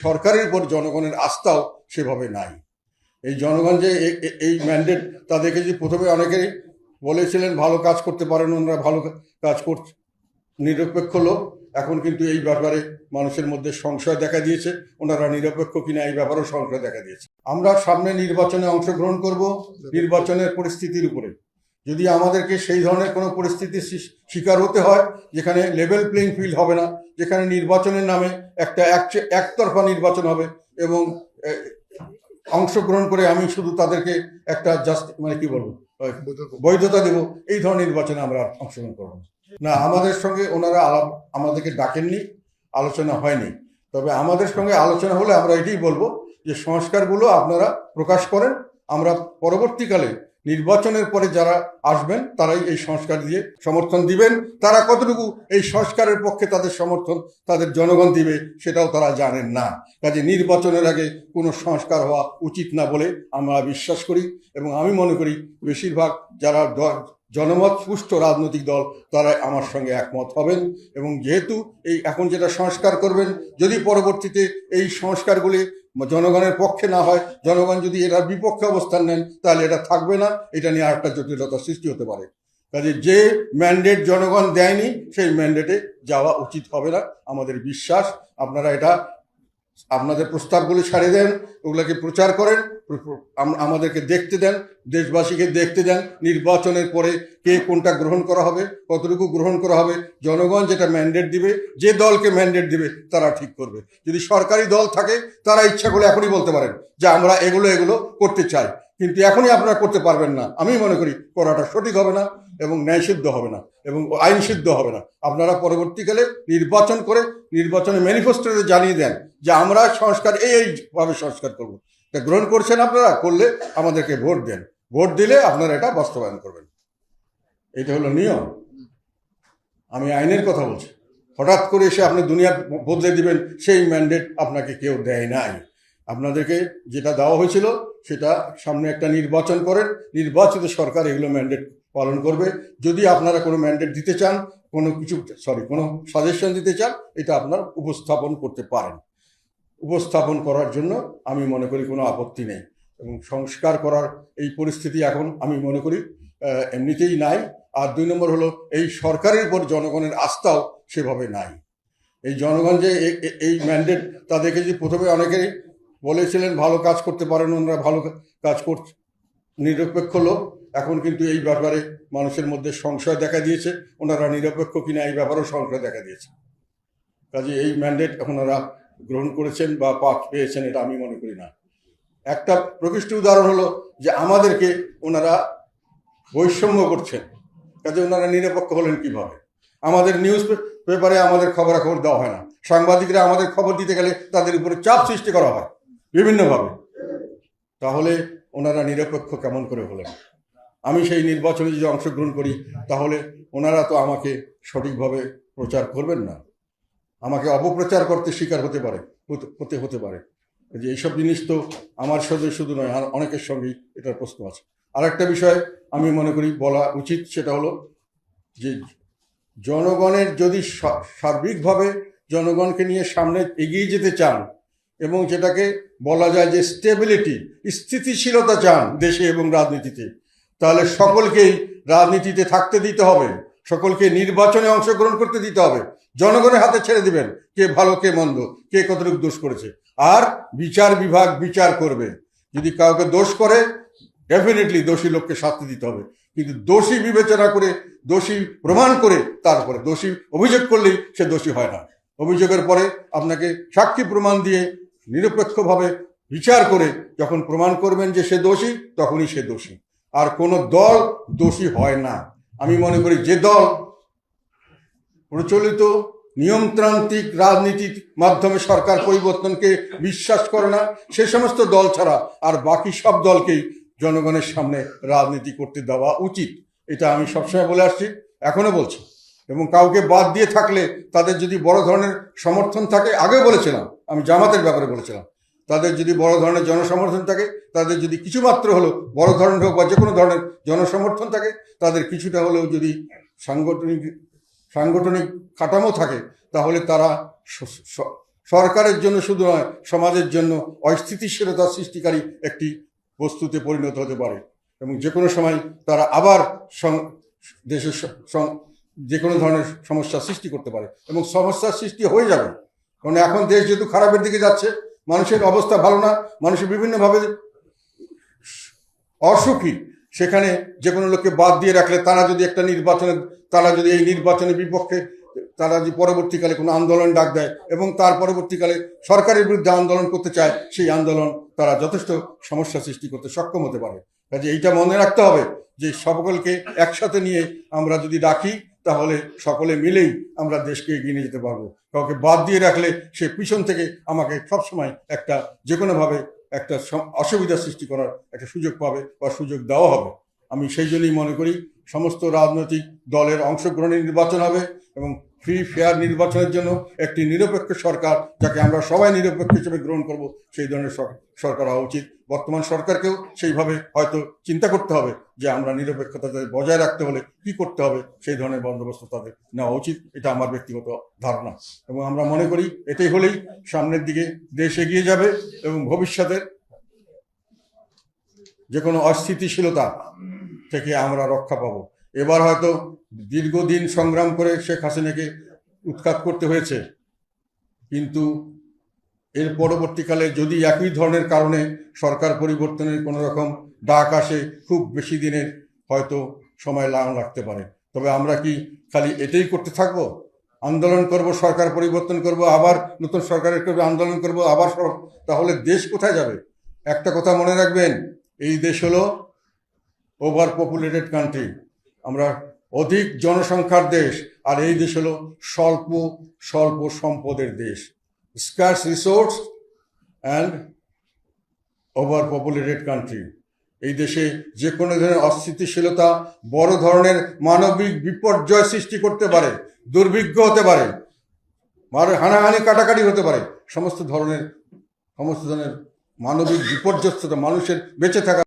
সরকারের উপর জনগণের আস্থাও সেভাবে নাই। এই জনগণ যে এই ম্যান্ডেট তাদেরকে যে প্রথমে অনেকেই বলেছিলেন, ভালো কাজ করতে পারেন, ওনারা ভালো কাজ করছে নিরপেক্ষ লোক এখন কিন্তু এই ব্যাপারে মানুষের মধ্যে সংশয় দেখা দিয়েছে। ওনারা নিরপেক্ষ কিনা এই ব্যাপারেও সংশয় দেখা দিয়েছে। আমরা সামনে নির্বাচনে অংশগ্রহণ করব নির্বাচনের পরিস্থিতির উপরে। যদি আমাদেরকে সেই ধরনের কোনো পরিস্থিতির শিকার হতে হয় যেখানে লেভেল প্লেইং ফিল্ড হবে না যেখানে নির্বাচনের নামে একটা এক- একতরফা নির্বাচন হবে এবং অংশগ্রহণ করে আমি শুধু তাদেরকে একটা জাস্ট মানে কি বলব বৈধতা দেব এই ধরনের নির্বাচনে আমরা অংশগ্রহণ করব না। না আমাদের সঙ্গে ওনারা আলাপ আমাদেরকে ডাকেননি আলোচনা হয়নি তবে আমাদের সঙ্গে আলোচনা হলে আমরা এটাই বলব যে সংস্কারগুলো আপনারা প্রকাশ করেন আমরা পরবর্তীকালে নির্বাচনের পরে যারা আসবেন, তারাই এই সংস্কার দিয়ে সমর্থন দিবেন। তারা কতটুকু এই সংস্কারের পক্ষে তাদের সমর্থন তাদের জনগণ দিবে, সেটাও তারা জানেন না। কাজে নির্বাচনের আগে কোনো সংস্কার হওয়া উচিত না বলে আমরা বিশ্বাস করি এবং আমি মনে করি বেশিরভাগ যারা জনমত পুষ্ট রাজনৈতিক দল তারা আমার সঙ্গে একমত হবেন এবং যেহেতু এই এখন যেটা সংস্কার করবেন, যদি পরবর্তীতে এই সংস্কারগুলি জনগণের পক্ষে না হয়, জনগণ যদি এটার বিপক্ষে অবস্থান নেন, তাহলে এটা থাকবে না, এটা নিয়ে আরেকটা জটিলতা সৃষ্টি হতে পারে। কাজে যে ম্যান্ডেট জনগণ দেয়নি, সেই ম্যান্ডেটে যাওয়া উচিত হবে না, আমাদের বিশ্বাস। আপনারা এটা, আপনাদের প্রস্তাবগুলি ছাড়িয়ে দেন, ওগুলোকে প্রচার করেন আমাদেরকে দেখতে দেন, দেশবাসীকে দেখতে দেন, নির্বাচনের পরে কে কোনটা গ্রহণ করা হবে, কতটুকু গ্রহণ করা হবে, জনগণ যেটা ম্যান্ডেট দিবে, যে দলকে ম্যান্ডেট দিবে, তারা ঠিক করবে। যদি সরকারি দল থাকে, তারা ইচ্ছা করলে এখনই বলতে পারেন যে আমরা এগুলো এগুলো করতে চাই। কিন্তু এখনই আপনারা করতে পারবেন না। আমি মনে করি করাটা সঠিক হবে না এবং ন্যায়সিদ্ধ হবে না এবং আইন সিদ্ধ হবে না। আপনারা পরবর্তীকালে নির্বাচন করে নির্বাচনে ম্যানিফেস্টোতে জানিয়ে দেন যে আমরা সংস্কার এই এইভাবে সংস্কার করব। তা গ্রহণ করছেন আপনারা, করলে আমাদেরকে ভোট দেন। ভোট দিলে আপনারা এটা বাস্তবায়ন করবেন। এটা হলো নিয়ম। আমি আইনের কথা বলছি। হঠাৎ করে এসে আপনি দুনিয়া বদলে দিবেন, সেই ম্যান্ডেট আপনাকে কেউ দেয় নাই। আপনাদেরকে যেটা দেওয়া হয়েছিল, সেটা সামনে একটা নির্বাচন করেন। নির্বাচিত সরকার এগুলো ম্যান্ডেট পালন করবে। যদি আপনারা কোনো ম্যান্ডেট দিতে চান, কোনো কিছু সরি কোনো সাজেশন দিতে চান, এটা আপনার উপস্থাপন করতে পারেন। উপস্থাপন করার জন্য আমি মনে করি কোনো আপত্তি নেই। এবং সংস্কার করার এই পরিস্থিতি এখন আমি মনে করি এমনিতেই নাই। আর দুই নম্বর হলো, এই সরকারের উপর জনগণের আস্থাও সেভাবে নাই। এই জনগণ যে এই ম্যান্ডেট তাদেরকে যে প্রথমে অনেকেই বলেছিলেন, ভালো কাজ করতে পারেন, ওনারা ভালো কাজ করছে নিরপেক্ষ লোক এখন কিন্তু এই ব্যাপারে মানুষের মধ্যে সংশয় দেখা দিয়েছে। ওনারা নিরপেক্ষ কিনা এই ব্যাপারেও সংশয় দেখা দিয়েছে। কাজে এই ম্যান্ডেট ওনারা গ্রহণ করেছেন বা পাঠ পেয়েছেন, এটা আমি মনে করি না। একটা প্রকৃষ্ট উদাহরণ হলো যে আমাদেরকে ওনারা বৈষম্য করছেন। কাজে ওনারা নিরপেক্ষ হলেন কীভাবে? আমাদের নিউজ পেপারে আমাদের খবরাখবর দেওয়া হয় না। সাংবাদিকরা আমাদের খবর দিতে গেলে তাদের উপরে চাপ সৃষ্টি করা হয়, বিভিন্নভাবে। তাহলে ওনারা নিরপেক্ষ কেমন করে হলেন? আমি সেই নির্বাচনে যদি অংশগ্রহণ করি, তাহলে ওনারা তো আমাকে সঠিকভাবে প্রচার করবেন না। আমাকে অপপ্রচার করতে শিকার হতে পারে, হতে- হতে পারে। যে এইসব জিনিস তো আমার সাথে শুধু নয়, আর অনেকের সঙ্গেই এটার প্রশ্ন আছে। আর একটা বিষয় আমি মনে করি বলা উচিত, সেটা হলো যে জনগণের যদি সার্বিকভাবে জনগণকে নিয়ে সামনে এগিয়ে যেতে চান এবং যেটাকে বলা যায় যে স্টেবিলিটি স্থিতিশীলতা চান দেশে এবং রাজনীতিতে, তাহলে সকলকেই রাজনীতিতে থাকতে দিতে হবে, সকলকে নির্বাচনে অংশগ্রহণ করতে দিতে হবে। জনগণের হাতে ছেড়ে দিবেন কে ভালো, কে মন্দ, কে কতটুকু দোষ করেছে। আর বিচার বিভাগ বিচার করবে। যদি কাউকে দোষ করে ডেফিনেটলি দোষী লোককে শাস্তি দিতে হবে। কিন্তু দোষী বিবেচনা করে, দোষী প্রমাণ করে তারপরে দোষী অভিযোগ করলেই সে দোষী হয় না। অভিযোগের পরে আপনাকে সাক্ষী প্রমাণ দিয়ে নিরপেক্ষভাবে বিচার করে যখন প্রমাণ করবেন যে সে দোষী, তখনই সে দোষী। আর কোনো দল দোষী হয় না। আমি মনে করি যে দল প্রচলিত নিয়মতান্ত্রিক রাজনীতির মাধ্যমে সরকার পরিবর্তনকে বিশ্বাস করে না, সে সমস্ত দল ছাড়া আর বাকি সব দলকেই জনগণের সামনে রাজনীতি করতে দেওয়া উচিত। এটা আমি সবসময় বলে আসছি, এখনও বলছি। এবং কাউকে বাদ দিয়ে থাকলে তাদের যদি বড় ধরনের সমর্থন থাকে, আগেও বলেছিলাম, আমি জামাতের ব্যাপারে বলেছিলাম, তাদের যদি বড় ধরনের জনসমর্থন থাকে, তাদের যদি কিছুমাত্র হলো বড় ধরনের হোক বা যে কোনো ধরনের জনসমর্থন থাকে, তাদের কিছুটা হলেও যদি সাংগঠনিক সাংগঠনিক কাঠামো থাকে, তাহলে তারা সরকারের জন্য শুধু নয়, সমাজের জন্য অস্থিতিশীলতা সৃষ্টিকারী একটি বস্তুতে পরিণত হতে পারে। এবং যে কোনো সময় তারা আবার দেশের যে কোনো ধরনের সমস্যা সৃষ্টি করতে পারে। এবং সমস্যার সৃষ্টি হয়ে যাবে। কারণ এখন দেশ যেহেতু খারাপের দিকে যাচ্ছে, মানুষের অবস্থা ভালো না মানুষের বিভিন্নভাবে অসুখী। সেখানে যে কোনো লোককে বাদ দিয়ে রাখলে তারা যদি একটা নির্বাচনে, তারা যদি এই নির্বাচনের বিপক্ষে তারা যদি পরবর্তীকালে কোনো আন্দোলন ডাক দেয় এবং তার পরবর্তীকালে সরকারের বিরুদ্ধে আন্দোলন করতে চায়, সেই আন্দোলন তারা যথেষ্ট সমস্যা সৃষ্টি করতে সক্ষম হতে পারে। কাজে এইটা মনে রাখতে হবে যে সকলকে একসাথে নিয়ে আমরা যদি ডাকি, তাহলে সকলে মিলেই আমরা দেশকে এগিয়ে নিয়ে যেতে পারব। কাউকে বাদ দিয়ে রাখলে সে পিছন থেকে আমাকে সবসময় একটা যে কোনোভাবে একটা অসুবিধা সৃষ্টি করার একটা সুযোগ পাবে বা সুযোগ দেওয়া হবে। আমি সেই জন্যই মনে করি, সমস্ত রাজনৈতিক দলের অংশগ্রহণে নির্বাচন হবে। এবং ফ্রি ফেয়ার নির্বাচনের জন্য একটি নিরপেক্ষ সরকার যাকে আমরা সবাই নিরপেক্ষ হিসেবে গ্রহণ করব, সেই ধরনের সর- সরকার হওয়া উচিত। বর্তমান সরকারকেও সেইভাবে হয়তো চিন্তা করতে হবে যে আমরা নিরপেক্ষতা বজায় রাখতে হলে কি করতে হবে, সেই ধরনের বন্দোবস্ত তাদের নেওয়া উচিত। এটা আমার ব্যক্তিগত ধারণা। এবং আমরা মনে করি এটাই হলেই সামনের দিকে দেশ এগিয়ে যাবে এবং ভবিষ্যতের যে কোনো অস্থিতিশীলতা থেকে আমরা রক্ষা পাবো। এবার হয়তো দীর্ঘদিন সংগ্রাম করে শেখ হাসিনাকে উৎখাত করতে হয়েছে। কিন্তু এর পরবর্তীকালে যদি একই ধরনের কারণে সরকার পরিবর্তনের কোনো রকম ডাক আসে, খুব বেশি দিনের হয়তো সময় লাগানো লাগতে পারে। তবে আমরা কি খালি এটাই করতে থাকব? আন্দোলন করব, সরকার পরিবর্তন করব, আবার নতুন সরকারের করবে আন্দোলন করব, আবার তাহলে দেশ কোথায় যাবে? একটা কথা মনে রাখবেন, এই দেশ হলো ওভার পপুলেটেড কান্ট্রি আমরা অধিক জনসংখ্যার দেশ, আর এই দেশ হলো স্বল্প স্বল্প সম্পদের দেশ। Scarce resource and overpopulated country এই দেশে যে কোনো ধরনের অস্থিতিশীলতা বড় ধরনের মানবিক বিপর্যয় সৃষ্টি করতে পারে, দুর্ভিক্ষ হতে পারে হানাহানি, কাটাকাটি হতে পারে। সমস্ত ধরনের সমস্ত ধরনের মানবিক বিপর্যস্ততা মানুষের বেঁচে থাকা